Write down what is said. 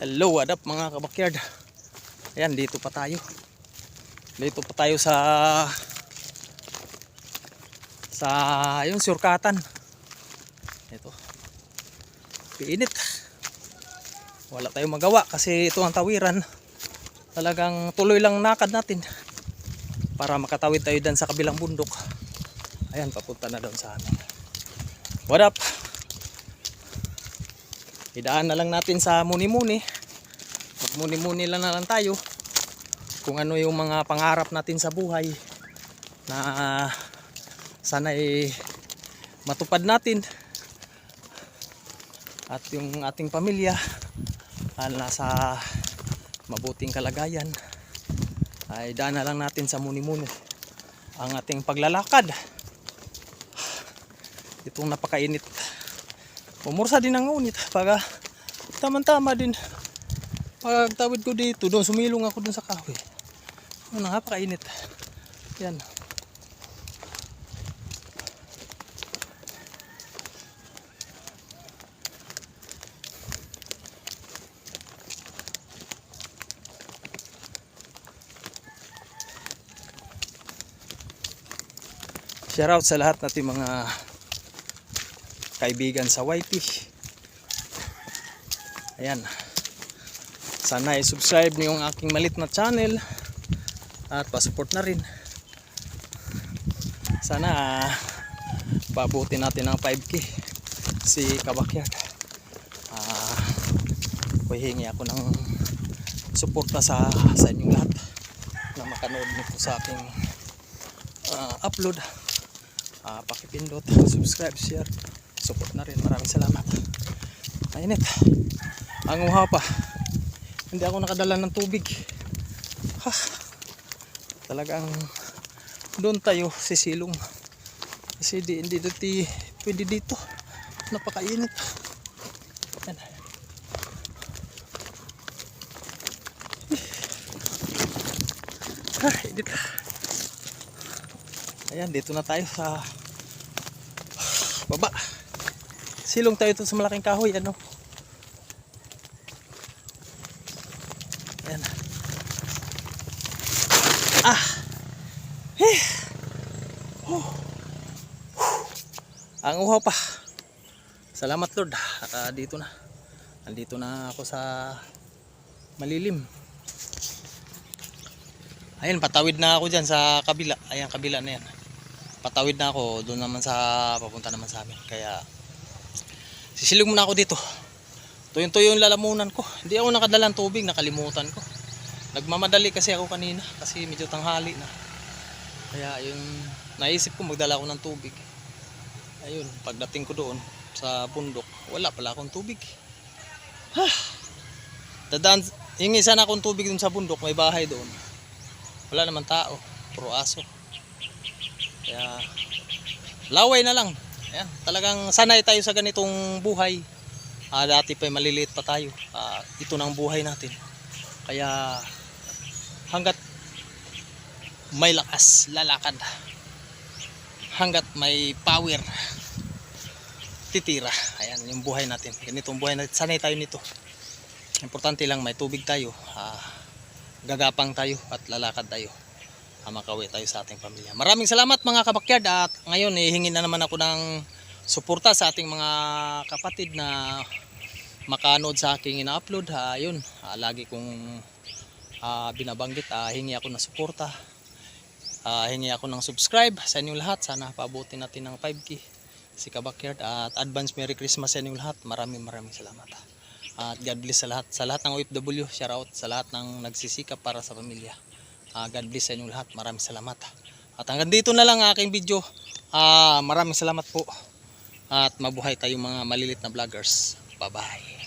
Hello, what up mga kabakyard? Ayan, dito pa tayo. Dito pa tayo sa sa yung surkatan. Ito. Piinit. Wala tayong magawa kasi ito ang tawiran. Talagang tuloy lang nakad natin para makatawid tayo dan sa kabilang bundok. Ayan, papunta na doon sa amin. What up? Idaan na lang natin sa muni-muni. Magmuni-muni lang na lang tayo. Kung ano yung mga pangarap natin sa buhay na sana ay matupad natin. At yung ating pamilya ay nasa mabuting kalagayan. Ay daan na lang natin sa muni-muni. Ang ating paglalakad. Itong napakainit Pumursa din ang ngunit. Pag ah, tama-tama din. Pag tawid ko dito, doon sumilong ako doon sa kahoy. Ano, napakainit. Yan. Shout out sa lahat natin mga kaibigan sa YT. Ayan. Sana i-subscribe niyo yung aking malit na channel at pa-support na rin. Sana ah, pabuti natin ang 5k si Kabakyard. Ah, huhingi ako ng suporta sa sa inyong lahat na makanood nito sa aking ah, upload. Ah, pakipindot, subscribe, share support na rin. Maraming salamat. Mainit. Ang uhaw pa. Hindi ako nakadala ng tubig. Ha. Talagang doon tayo sisilong. Kasi di, hindi dito pwede dito. Napakainit. Yan. Ah, init. Ayan, dito na tayo sa baba. Silong tayo ito sa malaking kahoy, ano? Ayan. Ah! Eh! Oh. Ang uhaw pa. Salamat Lord. At ah, dito na. Andito na ako sa malilim. Ayun, patawid na ako dyan sa kabila. Ayan, kabila na yan. Patawid na ako. Doon naman sa, papunta naman sa amin. Kaya, Sisilong muna ako dito. Tuyong-tuyo yung lalamunan ko. Hindi ako nakadalang tubig, nakalimutan ko. Nagmamadali kasi ako kanina kasi medyo tanghali na. Kaya yun, naisip ko magdala ako ng tubig. Ayun, pagdating ko doon sa bundok, wala pala akong tubig. Ha! Dadaan, hingi sana akong tubig dun sa bundok, may bahay doon. Wala naman tao, puro aso. Kaya, laway na lang. Ayan, talagang sanay tayo sa ganitong buhay. Ah, dati pa maliliit pa tayo. Ah, ito ang buhay natin. Kaya hanggat may lakas, lalakad. Hanggat may power, titira. Ayan, yung buhay natin. Ganitong buhay natin. Sanay tayo nito. Importante lang may tubig tayo. Ah, gagapang tayo at lalakad tayo uh, makawi tayo sa ating pamilya. Maraming salamat mga kabakyard at ngayon ihingi na naman ako ng suporta sa ating mga kapatid na makanood sa aking ina-upload. Uh, yun, uh, lagi kong uh, binabanggit, uh, hingi ako ng suporta. Uh, hingi ako ng subscribe sa inyong lahat. Sana pabuti natin ng 5k si kabakyard at advance Merry Christmas sa inyong lahat. Maraming maraming salamat. At God bless sa lahat. Sa lahat ng OFW, shout out sa lahat ng nagsisikap para sa pamilya. Uh, God bless sa inyong lahat. Maraming salamat. At hanggang dito na lang ang aking video. Uh, maraming salamat po. At mabuhay tayong mga malilit na vloggers. Bye-bye.